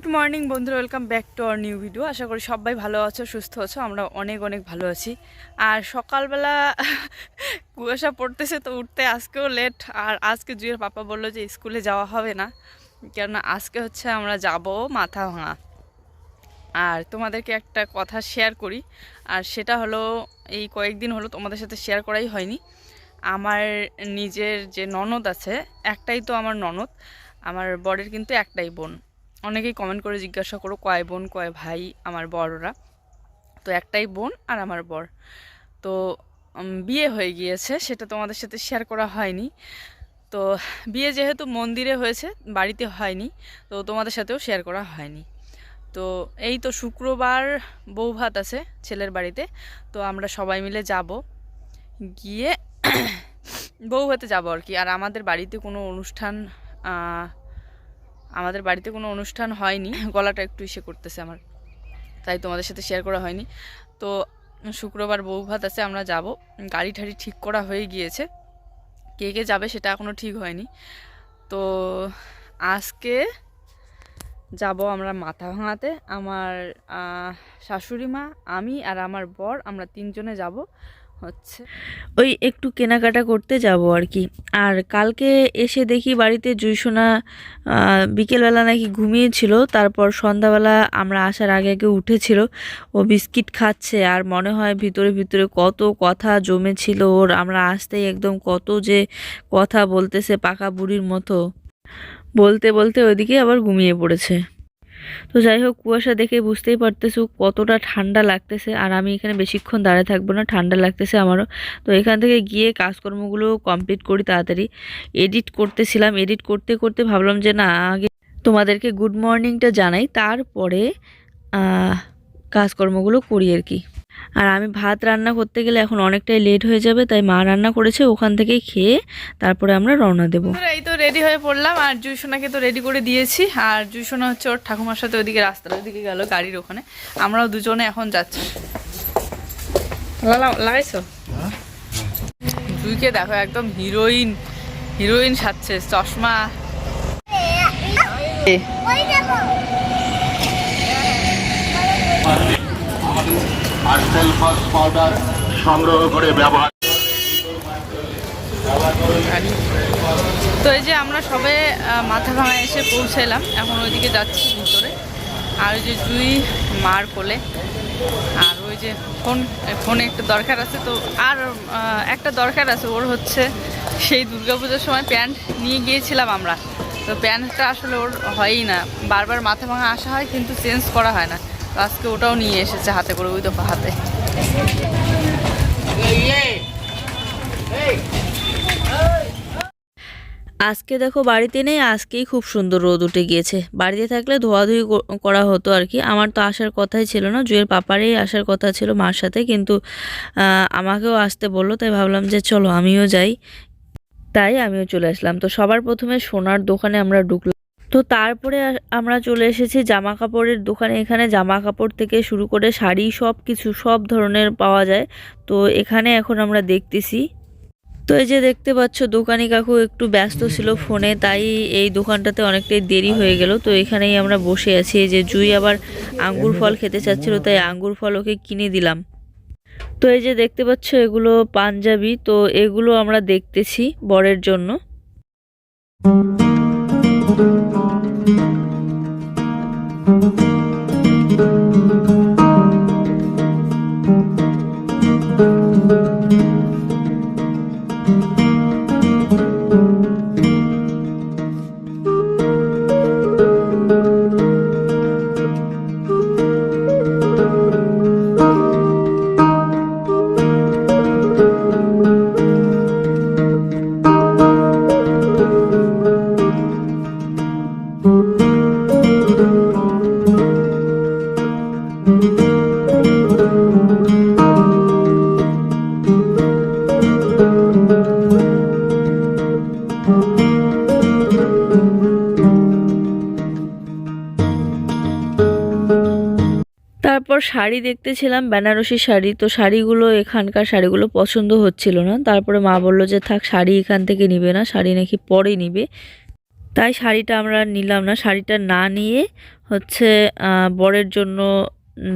Good morning বন্ধুরা, welcome back to our new video. আশা করি সবাই ভালো আছো, সুস্থ আছো, আমরা অনেক অনেক ভালো আছি। আর সকালবেলা কুয়াশা পড়তেছে তো উঠতে আজকেও লেট আর আজকে জুয়ের পাপা বলল যে স্কুলে যাওয়া হবে না, কেননা আজকে হচ্ছে আমরা যাব মাথা ভাঙা আর তোমাদেরকে একটা কথা শেয়ার করি, আর সেটা হলো, এই কয়েকদিন হলো তোমাদের সাথে শেয়ার করাই হয়নি। আমার নিজের যে ননদ আছে, একটাই তো আমার ননদ, আমার বরের কিন্তু একটাই বোন। অনেকেই কমেন্ট করে জিজ্ঞাসা করো, কয় বোন, কয় ভাই? আমার বড়রা। তো একটাই বোন আর আমার বর। তো বিয়ে হয়ে গিয়েছে, সেটা তোমাদের সাথে শেয়ার করা হয়নি। তো, বিয়ে যেহেতু মন্দিরে হয়েছে, বাড়িতে হয়নি, তো তোমাদের সাথেও শেয়ার করা হয়নি। তো, এই তো শুক্রবার বউ ভাত আছে ছেলের বাড়িতে, তো আমরা সবাই মিলে যাব। গিয়ে বউ ভাতে যাব আর কি। আর আমাদের বাড়িতে কোনো অনুষ্ঠান আমাদের বাড়িতে কোনো অনুষ্ঠান হয়নি। গলাটা একটু ইসে করতেছে আমার। তাই তোমাদের সাথে শেয়ার করা হয়নি। তো শুক্রবার বউ ভাত আছে, আমরা যাব। গাড়ি ঠাড়ি ঠিক করা হয়ে গিয়েছে। কে কে যাবে সেটা এখনও ঠিক হয়নি। তো আজকে যাব আমরা মাথা ভাঙাতে আমার শাশুড়ি মা, আমি আর আমার বর, আমরা তিনজনে যাব। হচ্ছে। ওই একটু কেনাকাটা করতে যাব আর কি। আর কালকে এসে দেখি বাড়িতে জুইসোনা বিকেলবেলা নাকি ঘুমিয়েছিল, তারপর সন্ধ্যাবেলা আমরা আসার আগে আগে উঠেছিল। ও বিস্কিট খাচ্ছে আর মনে হয় ভিতরে ভিতরে কত কথা জমেছিল ওর, আমরা আসতেই একদম কত যে কথা বলতেছে পাকা বুড়ির মতো। বলতে বলতে ওইদিকে আবার ঘুমিয়ে পড়েছে। তো যাই হোক কুয়াশা দেখে বুঝতেই পারতেছো কতটা ঠান্ডা লাগতেছে আর আমি এখানে বেশিক্ষণ দাঁড়ায় থাকব না, ঠান্ডা লাগতেছে আমারও। তো এখান থেকে গিয়ে কাজকর্মগুলো কমপ্লিট করি তাড়াতাড়ি। এডিট করতেছিলাম এডিট করতে করতে ভাবলাম যে না, আগে তোমাদেরকে গুড মর্নিংটা জানাই, তারপরে কাজকর্মগুলো করি আর কি। আর আমি ভাত রান্না করতে গেলে এখন অনেকটাই লেট হয়ে যাবে তাই মা রান্না করেছে ওখান থেকেই খেয়ে তারপরে আমরা রওনা দেবো। এই তো রেডি হয়ে পড়লাম আর জুইসোনাকে তো রেডি করে দিয়েছি আর জুইসোনা হচ্ছে ওর ঠাকুমার সাথে ওদিকে রাস্তার ওদিকে গেল গাড়ির ওখানে। আমরাও দুজনে এখন যাচ্ছি। লাগা- লাগাইছো? জুইকে দেখো একদম হিরোইন হিরোইন সাজছে চশমা। এ, আর সেলফাস পাউডার সংগ্রহ করে ব্যবহার তো এই যে আমরা সবে মাথা ভাঙা এসে পৌঁছালাম, এখন ওইদিকে যাচ্ছি ভিতরে। আর ওই যে জুই মার কোলে, আর ওই যে ফোন ফোনে একটা দরকার আছে, তো আর একটা দরকার আছে, ওর হচ্ছে সেই দুর্গাপূজার সময় প্যান্ট নিয়ে গিয়েছিলাম আমরা। তো প্যান্টটা আসলে ওর হয়ই না। বারবার মাথা ভাঙা আসা হয়, কিন্তু চেঞ্জ করা হয় না। আজকে ওটাও নিয়ে এসেছে হাতে করে, ওই দফা হাতে। আজকে দেখো বাড়িতে নেই, আজকেই খুব সুন্দর রোদ উঠে গিয়েছে। বাড়িতে থাকলে ধোয়াধুয়ি করা হতো আর কি। আমার তো আসার কথাই ছিল না, জুয়ের পাপারই আসার কথা ছিল মার সাথে, কিন্তু আমাকেও আসতে বলল, তাই ভাবলাম যে চলো আমিও যাই। তাই আমিও চলে আসলাম। তো সবার প্রথমে সোনার দোকানে আমরা ঢুকলাম। তো তারপরে আমরা চলে এসেছি জামা কাপড়ের দোকানে। এখানে জামা কাপড় থেকে শুরু করে শাড়ি সব কিছু সব ধরনের পাওয়া যায়। তো এখানে এখন আমরা দেখতেছি। তো এই যে দেখতে পাচ্ছ, দোকানি কাকু একটু ব্যস্ত ছিল ফোনে, তাই এই দোকানটাতে অনেকটাই দেরি হয়ে গেল। তো এখানেই আমরা বসে আছি। এই যে জুই আবার আঙ্গুর ফল খেতে চাচ্ছিল, তাই আঙ্গুর ফল ওকে কিনে দিলাম। তো এই যে দেখতে পাচ্ছ, এগুলো পাঞ্জাবি। তো এগুলো আমরা দেখতেছি বরের জন্য। শাড়ি দেখতেছিলাম বেনারসি শাড়ি। তো শাড়িগুলো এখানকার শাড়িগুলো পছন্দ হচ্ছিল না। তারপরে মা বলল যে থাক শাড়ি এখান থেকে নিবে না শাড়ি নাকি পরে নিবে। তাই শাড়িটা আমরা নিলাম না। শাড়িটা না নিয়ে হচ্ছে বরের জন্য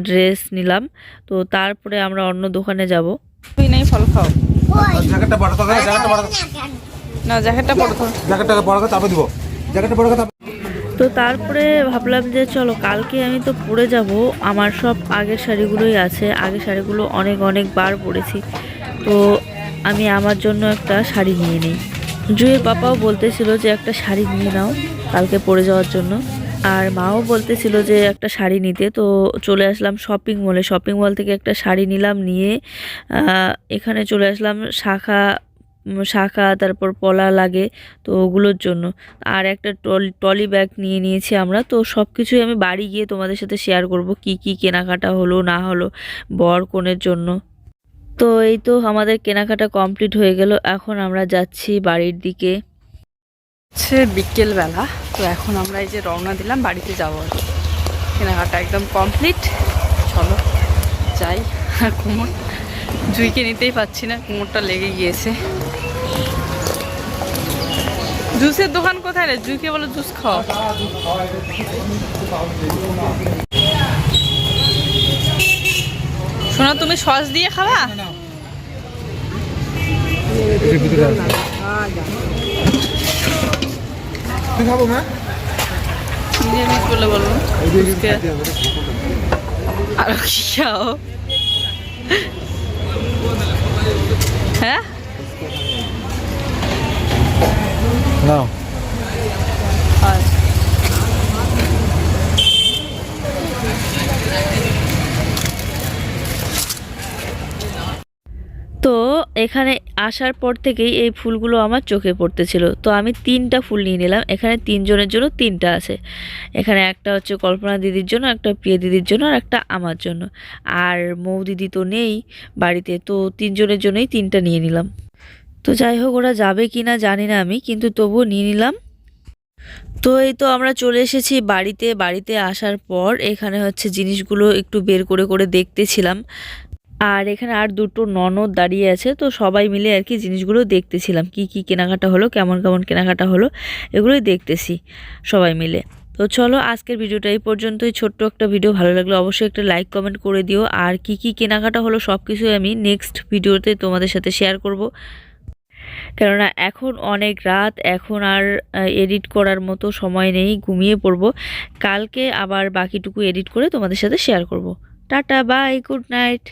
ড্রেস নিলাম। তো তারপরে আমরা অন্য দোকানে যাব। তুই নেই ফল খাও। জ্যাকেটটা বড় জ্যাকেটটা বড় না জ্যাকেটটা বড় তারপর দিব। জ্যাকেটটা বড় তো তারপরে ভাবলাম যে চলো, কালকে আমি তো পরে যাব। আমার সব আগের শাড়িগুলোই আছে। আগের শাড়িগুলো অনেক অনেক বার পরেছি। তো আমি আমার জন্য একটা শাড়ি নিয়ে নিই। জুয়ের পাপাও বলতেছিল যে একটা শাড়ি নিয়ে নাও কালকে পরে যাওয়ার জন্য। আর মাও বলতেছিল যে একটা শাড়ি নিতে। তো চলে আসলাম শপিং মলে শপিং মল থেকে একটা শাড়ি নিলাম নিয়ে এখানে চলে আসলাম শাখা শাখা, তারপর পলা লাগে, তো ওগুলোর জন্য। আর একটা টলি টলি ব্যাগ নিয়ে নিয়েছি আমরা, তো সব কিছুই আমি বাড়ি গিয়ে তোমাদের সাথে শেয়ার করব, কি কি কেনাকাটা হলো, না হলো, বর কনের জন্য। তো এই তো আমাদের কেনাকাটা কমপ্লিট হয়ে গেল, এখন আমরা যাচ্ছি বাড়ির দিকে। হচ্ছে বিকেলবেলা, তো এখন আমরা এই যে রওনা দিলাম, বাড়িতে যাব আর কেনাকাটা একদম কমপ্লিট চলো যাই। আর কুমোর জুইকে নিতেই পাচ্ছি না, কুমোরটা লেগে গিয়েছে। জুসের দোকান কোথায় রে? জুইকে বলো জুস খাও। শোনা, তুমি সস দিয়ে খাবা? খাও? হ্যাঁ? আচ্ছা তো এখানে আসার পর থেকেই এই ফুলগুলো আমার চোখে পড়তেছিল। তো আমি তিনটা ফুল নিয়ে নিলাম। এখানে তিনজনের জন্য তিনটা আছে। এখানে একটা হচ্ছে কল্পনা দিদির জন্য, একটা প্রিয় দিদির জন্য আর একটা আমার জন্য। আর মৌ দিদি তো নেই বাড়িতে, তো তিনজনের জন্যই তিনটা নিয়ে নিলাম। তো যাই হোক, ওরা যাবে কি না জানি না আমি, কিন্তু তবুও নিয়ে নিলাম। তো এই তো আমরা চলে এসেছি বাড়িতে। বাড়িতে আসার পর এখানে হচ্ছে জিনিসগুলো একটু বের করে করে দেখতেছিলাম। আর এখানে আর দুটো ননদ দাঁড়িয়ে আছে, তো সবাই মিলে আর কি জিনিসগুলো দেখতেছিলাম। কি কি কেনাকাটা হলো, কেমন কেমন কেনাকাটা হলো, এগুলোই দেখতেছি সবাই মিলে। তো চলো, আজকের ভিডিওটা এই পর্যন্তই। ছোট্ট একটা ভিডিও, ভালো লাগলে অবশ্যই একটা লাইক, কমেন্ট করে দিও। আর কি কি কেনাকাটা হলো সব কিছুই আমি নেক্সট ভিডিওতে তোমাদের সাথে শেয়ার করব। কেননা এখন অনেক রাত, এখন আর এডিট করার মতো সময় নেই, ঘুমিয়ে পড়ব। কালকে আবার বাকিটুকু এডিট করে তোমাদের সাথে শেয়ার করব। Tata bye good night